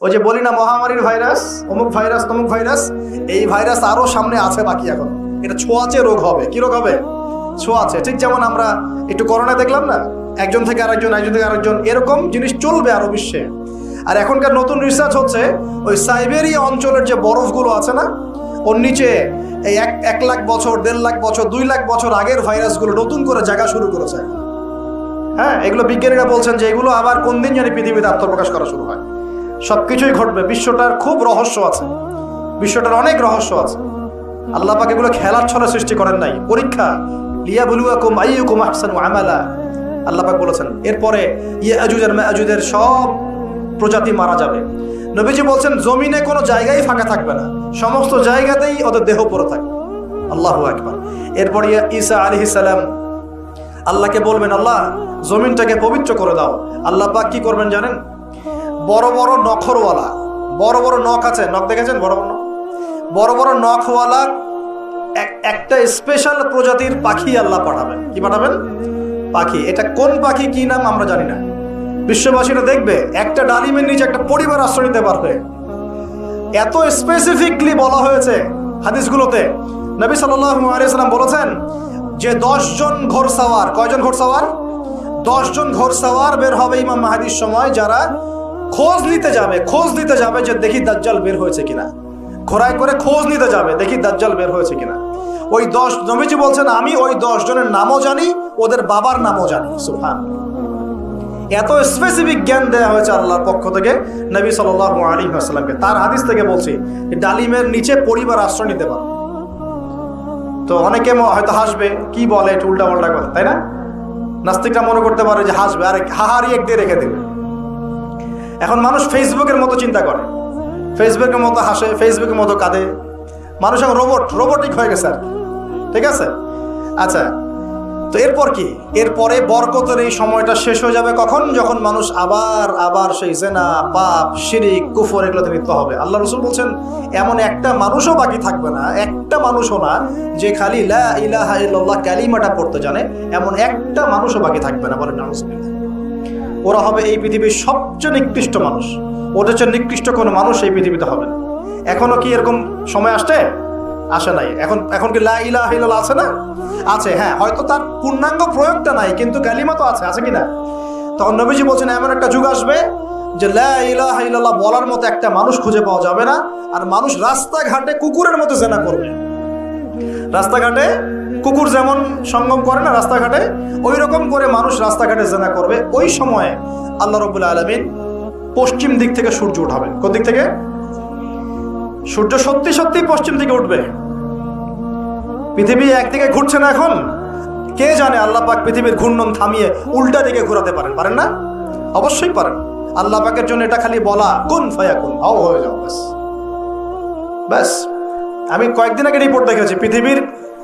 ওই যে বলি না, মহামারীর ভাইরাস, অমুক ভাইরাস, তমুক ভাইরাস, এই ভাইরাস আরও সামনে আছে বাকি এখন। এটা ছোঁয়াচে রোগ হবে। কি রোগ হবে? ছোঁয়াচে। ঠিক যেমন আমরা একটু করোনা দেখলাম না? একজন থেকে আরেকজন, একজন থেকে আরেকজন, এরকম জিনিস চলবে আরও বিশ্বে। আর এখনকার নতুন রিসার্চ হচ্ছে, ওই সাইবেরিয়া অঞ্চলের যে বরফগুলো আছে না, ওর নিচে এই এক এক লাখ বছর, দেড় লাখ বছর, দুই লাখ বছর আগের ভাইরাসগুলো নতুন করে জায়গা শুরু করেছে। হ্যাঁ এগুলো বিজ্ঞানীরা বলছেন যে এগুলো আবার কোন দিন জানি পৃথিবীতে আত্মপ্রকাশ করা শুরু হয়। সব কিছুই ঘটবে। বিশ্বটার খুব রহস্য আছে। বিশ্বটার অনেক রহস্য আছে। আল্লাহ পাক এগুলো খেলার ছলে সৃষ্টি করেন নাই। পরীক্ষা। লিয়া বলুয়া বলুয়াকুম আইয়ুকুম আহসানু আমালা। আল্লাহ পাক বলেছেন, এরপরে ইয়াজুজ আর মায়াজুজের সব প্রজাতি মারা যাবে। নবীজি বলছেন, জমিনে কোনো জায়গায় ফাঁকা থাকবে না। সমস্ত জায়গাতেই ওদের দেহ পড়ে থাকবে। আল্লাহ একবার এরপর ইয়া ঈসা আলি সালাম আল্লাহকে বলবেন, আল্লাহ, জমিনটাকে পবিত্র করে দাও। আল্লাহ পাক কি করবেন জানেন? বড় বড় নখরওয়ালা। বড় বড় নখ আছে, নখ দেখেছেন? বড় বড় নখ? বড় বড় নখওয়ালা এক- একটা স্পেশাল প্রজাতির পাখি আল্লাহ পাঠাবেন। কি পাঠাবেন? পাখি। এটা কোন পাখি, কি নাম আমরা জানি না। বিশ্ববাসীরা দেখবে, একটা ডালিমের নিচে একটা পরিবার আশ্রয় নিতে পারবে। এত স্পেসিফিকলি বলা হয়েছে হাদিসগুলোতে। নবী সাল্লাম বলেছেন যে দশজন ঘোরসাওয়ার কয়জন ঘোড়সাওয়ার? দশজন ঘোরসাওয়ার বের হবে ইমাম মাহাদির সময় যারা খোঁজ নিতে যাবে, খোঁজ নিতে যাবে যে দেখি দাজ্জাল বের হয়েছে কিনা। ঘোড়ায় করে খোঁজ নিতে যাবে, দেখি দাজ্জাল বের হয়েছে কিনা। ওই দশ, নবীজি বলছেন, আমি ওই দশ জনের নামও জানি, ওদের বাবার নামও জানি। সুফান এত স্পেসিফিক জ্ঞান দেওয়া হয়েছে আল্লাহর পক্ষ থেকে নবী সাল আলী আসসালামকে তার হাদিস থেকে বলছি, ডালিমের নিচে পরিবার আশ্রয় নিতে পারে। তো অনেকে হয়তো হাসবে, কি বলে উল্টা পাল্টা কথা, তাই না? নাস্তিকরা মনে করতে পারে যে হাসবে, আর হাহারি এক দিয়ে রেখে দেবে। এখন মানুষ ফেসবুকের মতো চিন্তা করে। ফেসবুকের মতো হাসে ফেসবুকের মতো কাঁদে। মানুষ এখন রোবট রোবটিক হয়ে গেছে আর ঠিক আছে? আচ্ছা তো এরপর কি? এরপরে বরকতের এই সময়টা শেষ হয়ে যাবে কখন? যখন মানুষ আবার আবার সেই জেনা, পাপ, শিরিক, কুফর এগুলোতে লিপ্ত হবে। আল্লাহ রসুল বলছেন, এমন একটা মানুষও বাকি থাকবে না, একটা মানুষও না, যে খালি ইলাহা ইল্লাল্লাহ কালিমাটা পড়তে জানে, এমন একটা মানুষও বাকি থাকবে না। বলেন নাউজুবিল্লাহ। ওরা হবে এই পৃথিবীর সবচেয়ে নিকৃষ্ট মানুষ। ওদের চেয়ে নিকৃষ্ট কোনো মানুষ এই পৃথিবীতে হবে না। এখনও কি এরকম সময় আসছে? আসে নাই। এখন এখন কি লা ইলাহা ইল্লাল্লাহ আছে না? আছে হ্যাঁ। হয়তো তার পূর্ণাঙ্গ প্রয়োগটা নাই, কিন্তু কালিমা তো আছে আছে কি না? তখন নবীজি বলছেন, এমন একটা যুগ আসবে যে লা ইলাহা ইল্লাল্লাহ বলার মতো একটা মানুষ খুঁজে পাওয়া যাবে না, আর মানুষ রাস্তাঘাটে কুকুরের মতো জেনা করবে। রাস্তাঘাটে কুকুর যেমন সঙ্গম করে না রাস্তাঘাটে ওই রকম করে মানুষ রাস্তাঘাটে জেনা করবে। ওই সময়ে আল্লাহ রবুল্লা আলমিন পশ্চিম দিক থেকে সূর্য উঠাবেন। কোন দিক থেকে? সূর্য সত্যি সত্যি পশ্চিম দিকে উঠবে। পৃথিবী একদিকে ঘুরছে না এখন। কে জানে আল্লাহ পাক পৃথিবীর ঘূর্ণন থামিয়ে উল্টা দিকে ঘোরাতে পারেন। পারেন না? অবশ্যই পারেন। আল্লাহ পাকের জন্য এটা খালি বলা, কোন ফায়া কোন হাও হয়ে যাও, ব্যাস। ব্যাস। আমি কয়েকদিন আগে রিপোর্ট দেখেছি, পৃথিবীর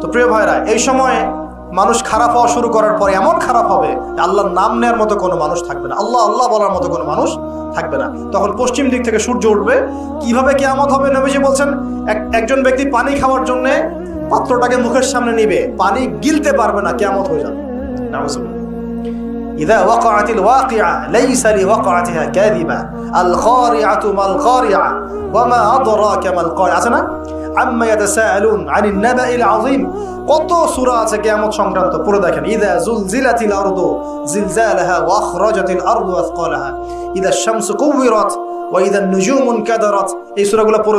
তো প্রিয় ভাইরা এই সময়ে মানুষ খারাপ হওয়া শুরু করার পরে এমন খারাপ হবে যে আল্লাহর নাম নেওয়ার মতো কোনো মানুষ থাকবে না আল্লাহ আল্লাহ বলার মতো কোনো মানুষ থাকবে না তখন পশ্চিম দিক থেকে সূর্য উঠবে কিভাবে কেয়ামত হবে নবীজি বলছেন এক একজন ব্যক্তি পানি খাওয়ার জন্য পাত্রটাকে মুখের সামনে নিবে পানি গিলতে পারবে না কেয়ামত হয়ে যাবে নাউজুবিল্লাহ। إذا وقعت الواقعة ليس لوقعتها كاذبة القارعة ما القارعة وما أدراك ما القارعة আম্মা ইয়াতাসাআলুন কত সূরা আছে কিয়ামত সংক্রান্ত? পুরো দেখেন। ইদা জুলজিলাতিল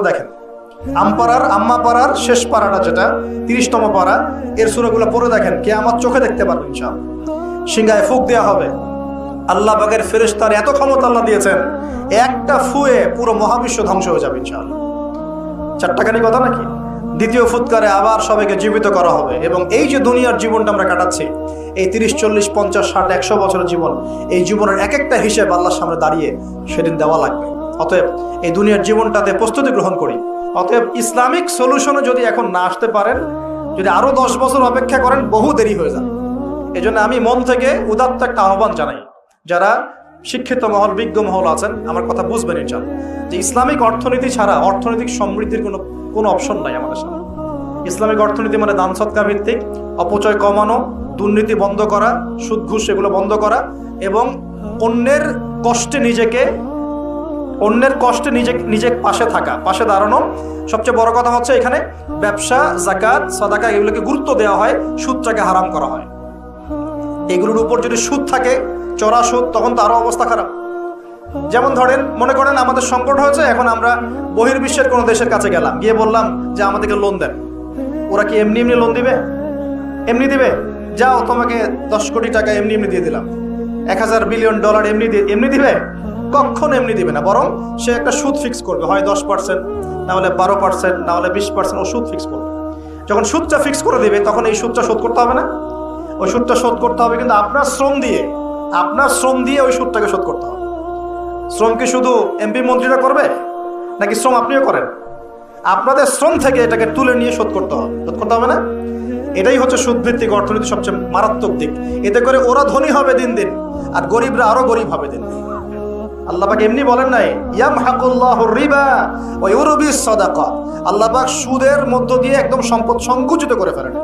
দেখেন। শেষ যেটা এর দেখেন। কে আমার চোখে দেখতে পারবেন হবে। আল্লাহ এত ক্ষমতা আল্লাহ দিয়েছেন, একটা ফুয়ে পুরো মহাবিশ্ব ধ্বংস হয়ে যাবে ইনশাআল্লাহ। চারটাখানি কথা নাকি? দ্বিতীয় ফুৎকারে আবার সবাইকে জীবিত করা হবে। এবং এই যে দুনিয়ার জীবনটা আমরা কাটাচ্ছি, এই তিরিশ, চল্লিশ, পঞ্চাশ, ষাট, একশো বছরের জীবন, এই জীবনের এক একটা হিসেব আল্লাহর সামনে দাঁড়িয়ে সেদিন দেওয়া লাগবে। অতএব এই দুনিয়ার জীবনটাতে প্রস্তুতি গ্রহণ করি। অতএব ইসলামিক সলিউশনে যদি এখন না আসতে পারেন, যদি আরও দশ বছর অপেক্ষা করেন, বহু দেরি হয়ে যাবে। এই আমি মন থেকে উদাত্ত একটা আহ্বান জানাই, যারা শিক্ষিত মহল, বিজ্ঞ মহল আছেন, আমার কথা বুঝবেন ইনশাল যে ইসলামিক অর্থনীতি ছাড়া অর্থনৈতিক সমৃদ্ধির কোনো কোনো অপশন নাই আমাদের সামনে। ইসলামিক অর্থনীতি মানে দান সৎকা ভিত্তিক, অপচয় কমানো, দুর্নীতি বন্ধ করা, সুদ ঘুষ এগুলো বন্ধ করা, এবং অন্যের কষ্টে নিজেকে, অন্যের কষ্টে নিজে নিজে পাশে থাকা, পাশে দাঁড়ানো। সবচেয়ে বড় কথা হচ্ছে এখানে ব্যবসা, জাকাত, সদাকা এগুলোকে গুরুত্ব দেওয়া হয়, সুদটাকে হারাম করা হয়। এগুলোর উপর যদি সুদ থাকে চড়া সুদ, তখন তো আরও অবস্থা খারাপ। যেমন ধরেন, মনে করেন আমাদের সংকট হয়েছে, এখন আমরা বহির্বিশ্বের কোনো দেশের কাছে গেলাম। গিয়ে বললাম যে, আমাদেরকে লোন দেন। ওরা কি এমনি এমনি লোন দিবে? এমনি দিবে? যাও, তোমাকে দশ কোটি টাকা এমনি এমনি দিয়ে দিলাম। এক হাজার বিলিয়ন ডলার এমনি এমনি দিবে? কখন এমনি দিবে না, বরং সে একটা সুদ ফিক্স করবে। হয় দশ পার্সেন্ট না হলে বারো পার্সেন্ট না হলে বিশ পার্সেন্ট ও সুদ ফিক্স করবে। যখন সুদটা ফিক্স করে দিবে, তখন এই সুদটা শোধ করতে হবে না? ওই সুদটা শোধ করতে হবে কিন্তু আপনার শ্রম দিয়ে। আপনার শ্রম দিয়ে ওই সুদটাকে শোধ করতে হবে। শ্রম কি শুধু এমপি মন্ত্রীরা করবে? নাকি শ্রম আপনিও করেন? আপনাদের শ্রম থেকে এটাকে তুলে নিয়ে শোধ করতে হবে। শোধ করতে হবে না এটাই হচ্ছে সুদভিত্তিক অর্থনীতি সবচেয়ে মারাত্মক দিক। এতে করে ওরা ধনী হবে দিন দিন, আর গরিবরা আরও গরিব হবে দিন দিন। আল্লাহ পাক এমনি বলেন নাই ইয়াম হাকুল্লাহ রিবা ওয়া ইউরবিস সাদাকা আল্লাহ পাক সুদের মধ্য দিয়ে একদম সম্পদ সংকুচিত করে ফেলেন।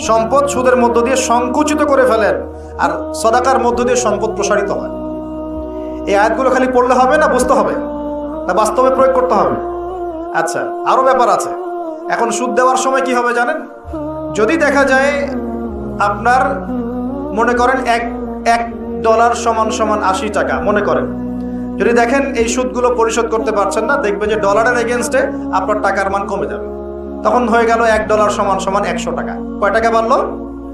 সম্পদ সুদের মধ্য দিয়ে সংকুচিত করে ফেলেন আর সদাকার মধ্য দিয়ে সম্পদ প্রসারিত হয়। এই আয়াতগুলো খালি পড়লে হবে না বুঝতে হবে? না বাস্তবে প্রয়োগ করতে হবে? আচ্ছা আরও ব্যাপার আছে। এখন সুদ দেওয়ার সময় কি হবে জানেন? যদি দেখা যায় আপনার মনে করেন এক এক ডলার সমান সমান আশি টাকা, মনে করেন। যদি দেখেন এই সুদগুলো পরিশোধ করতে পারছেন না দেখবে যে ডলারের এগেনস্টে আপনার টাকার মান কমে যাবে। তখন হয়ে গেল এক ডলার সমান সমান একশো টাকা। কয় টাকা বাড়লো?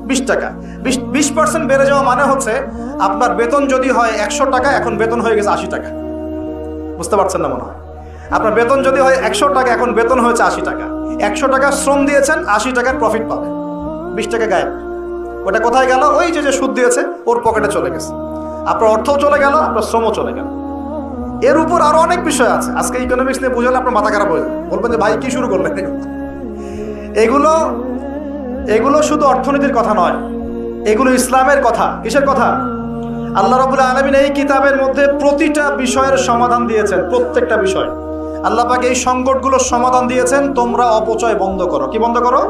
বিশ টাকা। বিশ বিশ পার্সেন্ট বেড়ে যাওয়া মানে হচ্ছে আপনার বেতন যদি হয় একশো টাকা, এখন বেতন হয়ে গেছে আশি টাকা। বুঝতে পারছেন না মনে হয়? আপনার বেতন যদি হয় একশো টাকা, এখন বেতন হয়েছে আশি টাকা। একশো টাকা শ্রম দিয়েছেন, আশি টাকার প্রফিট পাবে বিশ টাকা গায়েব। ওটা কোথায় গেল? ওই যে যে সুদ দিয়েছে, ওর পকেটে চলে গেছে। আপনার অর্থও চলে গেল, আপনার শ্রমও চলে গেল। এর উপর আরও অনেক বিষয় আছে। আজকে ইকোনমিক্স নিয়ে বুঝালে আপনার মাথা খারাপ হয়ে যাবে। বলবেন যে, ভাই, কি শুরু করলেন? এগুলো এগুলো শুধু অর্থনীতির কথা নয়, এগুলো ইসলামের কথা। কিসের কথা? আল্লাহ রবুল আলমিন এই কিতাবের মধ্যে প্রতিটা বিষয়ের সমাধান দিয়েছেন, প্রত্যেকটা বিষয়। আল্লাহ পাক এই সংকটগুলোর সমাধান দিয়েছেন, তোমরা অপচয় বন্ধ করো। কি বন্ধ করো?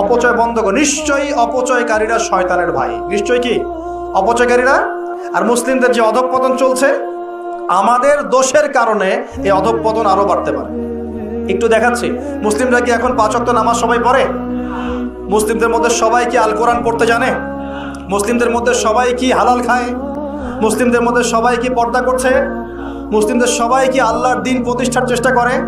অপচয় বন্ধ করো। নিশ্চয়ই অপচয়কারীরা শয়তানের ভাই। নিশ্চয়ই কি? অপচয়কারীরা? আর মুসলিমদের যে অধঃপতন চলছে, আমাদের দোষের কারণে এই অধঃপতন আরও বাড়তে পারে। একটু দেখাচ্ছি। মুসলিমরা কি এখন পাঁচ ওয়াক্ত নামাজ সবাই পড়ে? মুসলিমদের মধ্যে সবাই কি আল কোরআন পড়তে জানে? মুসলিমদের মধ্যে সবাই কি হালাল খায়? মুসলিমদের মধ্যে সবাই কি পর্দা করছে? মুসলিমদের সবাই কি আল্লাহর দিন প্রতিষ্ঠার চেষ্টা করে?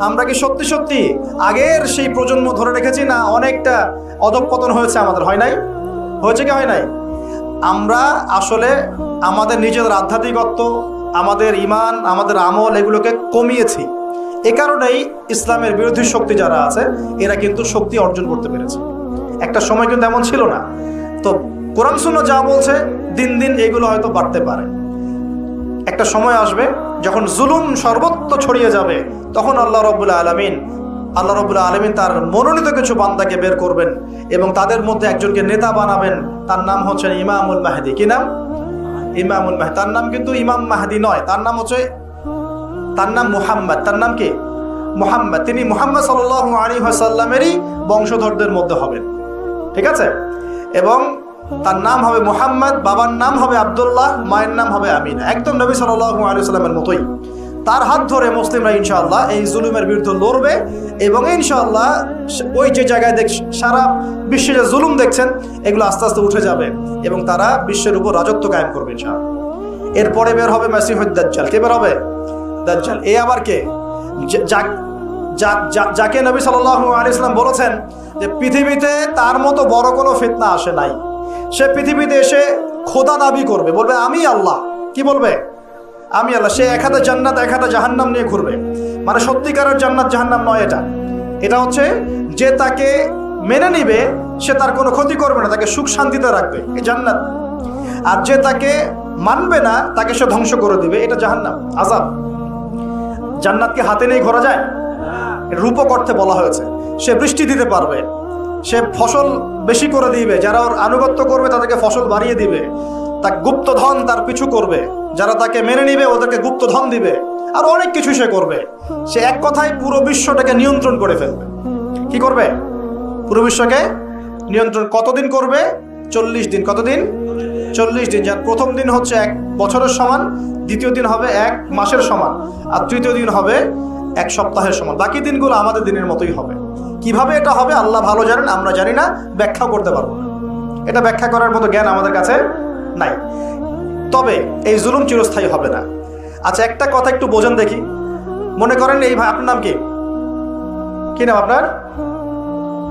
আমরা কি সত্যি সত্যি আগের সেই প্রজন্ম ধরে রেখেছি না অনেকটা অধঃপতন হয়েছে আমাদের? হয় নাই? হয়েছে কি হয় নাই? আমরা আসলে আমাদের নিজেদের আধ্যাত্মিকত্ব, আমাদের ইমান, আমাদের আমল এগুলোকে কমিয়েছি। এ কারণেই ইসলামের বিরোধী শক্তি যারা আছে, এরা কিন্তু শক্তি অর্জন করতে পেরেছে। একটা সময় কিন্তু এমন ছিল না। তো কোরআন শূন্য যা বলছে, দিন দিন এগুলো হয়তো বাড়তে পারে। একটা সময় আসবে যখন জুলুম সর্বত্র ছড়িয়ে যাবে, তখন আল্লাহ রবুল্লা আলমিন, আল্লাহ রবুল্লা আলমিন তার মনোনীত কিছু বান্দাকে বের করবেন এবং তাদের মধ্যে একজনকে নেতা বানাবেন। তার নাম হচ্ছেন ইমামুল মাহাদি। কি নাম? ইমামুল মাহাদি। তার নাম কিন্তু ইমাম মাহাদি নয়। তার নাম হচ্ছে তার নাম মুহাম্মদ। তার নাম কি? মুহাম্মদ। তিনি মুহাম্মদ সাল আলী সাল্লামেরই বংশধরদের মধ্যে হবেন। ঠিক আছে? এবং তার নাম হবে মুহাম্মদ, বাবার নাম হবে আবদুল্লাহ, মায়ের নাম হবে আমিনা। একদম নবী সাল আলী সাল্লামের মতোই। তার হাত ধরে মুসলিমরা ইনশাআল্লাহ এই জুলুমের বিরুদ্ধে লড়বে এবং ইনশাআল্লাহ ওই যে জায়গায় দেখ সারা বিশ্বে যে জুলুম দেখছেন, এগুলো আস্তে আস্তে উঠে যাবে এবং তারা বিশ্বের উপর রাজত্ব কায়েম করবে ইনশাআল্লাহ। এরপরে বের হবে মাসিহুদ্দাজ্জাল কে বের হবে? দাজ্জাল এ আবার কে যাকে নবী সাল্লাল্লাহু আলাইহি সাল্লাম বলেছেন যে পৃথিবীতে তার মতো বড় কোনো ফিতনা আসে নাই। সে পৃথিবীতে এসে খোদা দাবি করবে, বলবে, আমি আল্লাহ। কি বলবে? আমি আল্লাহ। সে এক হাতে জান্নাত, এক হাতে জাহান্নাম নিয়ে ঘুরবে। মানে সত্যিকারের জান্নাত জাহান্নাম নয় এটা। এটা হচ্ছে যে তাকে মেনে নিবে, সে তার কোনো ক্ষতি করবে না, তাকে সুখ শান্তিতে রাখবে। এই জান্নাত। আর যে তাকে মানবে না, তাকে সে ধ্বংস করে দিবে। এটা জাহান্নাম আজাব জান্নাতকে হাতে নিয়ে ঘোরা যায়? রূপক অর্থে বলা হয়েছে। সে বৃষ্টি দিতে পারবে। সে ফসল বেশি করে দিবে। যারা ওর আনুগত্য করবে, তাদেরকে ফসল বাড়িয়ে দিবে। তা গুপ্তধন তার পিছু করবে। যারা তাকে মেনে নিবে, ওদেরকে গুপ্তধন দিবে। আর অনেক কিছু সে করবে। সে এক কথায় পুরো বিশ্বটাকে নিয়ন্ত্রণ করে ফেলবে। কি করবে? পুরো বিশ্বকে নিয়ন্ত্রণ কতদিন করবে? চল্লিশ দিন। কতদিন? চল্লিশ দিন, যার প্রথম দিন হচ্ছে এক বছরের সমান, দ্বিতীয় দিন হবে এক মাসের সমান, আর তৃতীয় দিন হবে এক সপ্তাহের সমান। বাকি দিনগুলো আমাদের দিনের মতোই হবে। কীভাবে এটা হবে আল্লাহ ভালো জানেন, আমরা জানি না, ব্যাখ্যাও করতে পারব এটা ব্যাখ্যা করার মতো জ্ঞান আমাদের কাছে নাই। তবে এই জুলুম চিরস্থায়ী হবে না। আচ্ছা একটা কথা একটু বোঝেন দেখি। মনে করেন এই ভাই, আপনার নাম কি? কি নাম আপনার?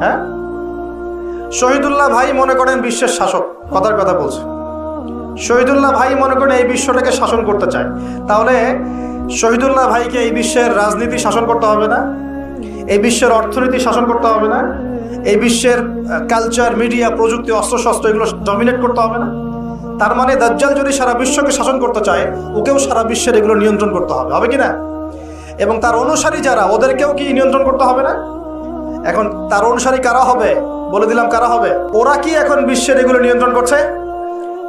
হ্যাঁ? শহীদুল্লাহ ভাই মনে করেন বিশ্বের শাসক, কথার কথা বলছে। শহীদুল্লাহ ভাই মনে করেন এই বিশ্বটাকে শাসন করতে চায়। তাহলে শহীদুল্লাহ ভাইকে এই বিশ্বের রাজনীতি শাসন করতে হবে না? এই বিশ্বের অর্থনীতি শাসন করতে হবে না? এই বিশ্বের কালচার মিডিয়া প্রযুক্তি, অস্ত্রশস্ত্র এগুলো ডমিনেট করতে হবে না? তার মানে দাজ্জাল যদি সারা বিশ্বকে শাসন করতে চায়, ওকেও সারা বিশ্বের এগুলো নিয়ন্ত্রণ করতে হবে হবে কি না? এবং তার অনুসারী যারা, ওদেরকেও কি নিয়ন্ত্রণ করতে হবে না? এখন তার অনুসারী কারা হবে? বলে দিলাম কারা হবে? ওরা কি এখন বিশ্বের এগুলো নিয়ন্ত্রণ করছে?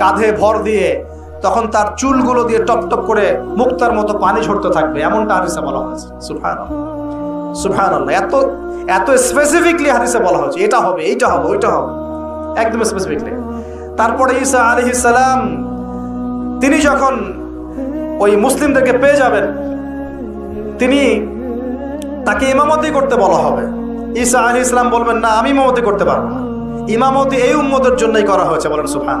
কাঁধে ভর দিয়ে তখন তার চুলগুলো দিয়ে টপ টপ করে মুক্তার মতো পানি ঝরতে থাকবে, এমনটা হাদিসে বলা হয়েছে। সুফান সুফান এত এত স্পেসিফিকলি হাদিসে বলা হয়েছে, এটা হবে, এইটা হবে, ওইটা হবে। একদম স্পেসিফিকলি তারপরে ঈসা আলী সালাম, তিনি যখন ওই মুসলিমদেরকে পেয়ে যাবেন, তিনি তাকে ইমামতি করতে বলা হবে। ঈসা আলী ইসলাম বলবেন, না, আমি ইমামতি করতে পারব না। ইমামতি এই উম্মতের জন্যই করা হয়েছে। বলেন সুফান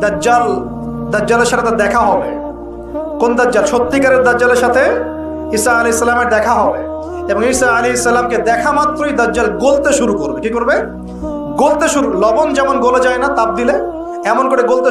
দাজ্জাল, দাজ্জালের সাথে তার দেখা হবে। কোন দাজ্জাল? সত্যিকারের দাজ্জালের সাথে ঈসা আলী ইসলামের দেখা হবে। এবং ঈসা আলী ইসলামকে দেখা মাত্রই দাজ্জাল গলতে শুরু করবে। কি করবে? গলতে শুরু লবণ যেমন গলে যায় না তাপ দিলে, এমন করে গলতে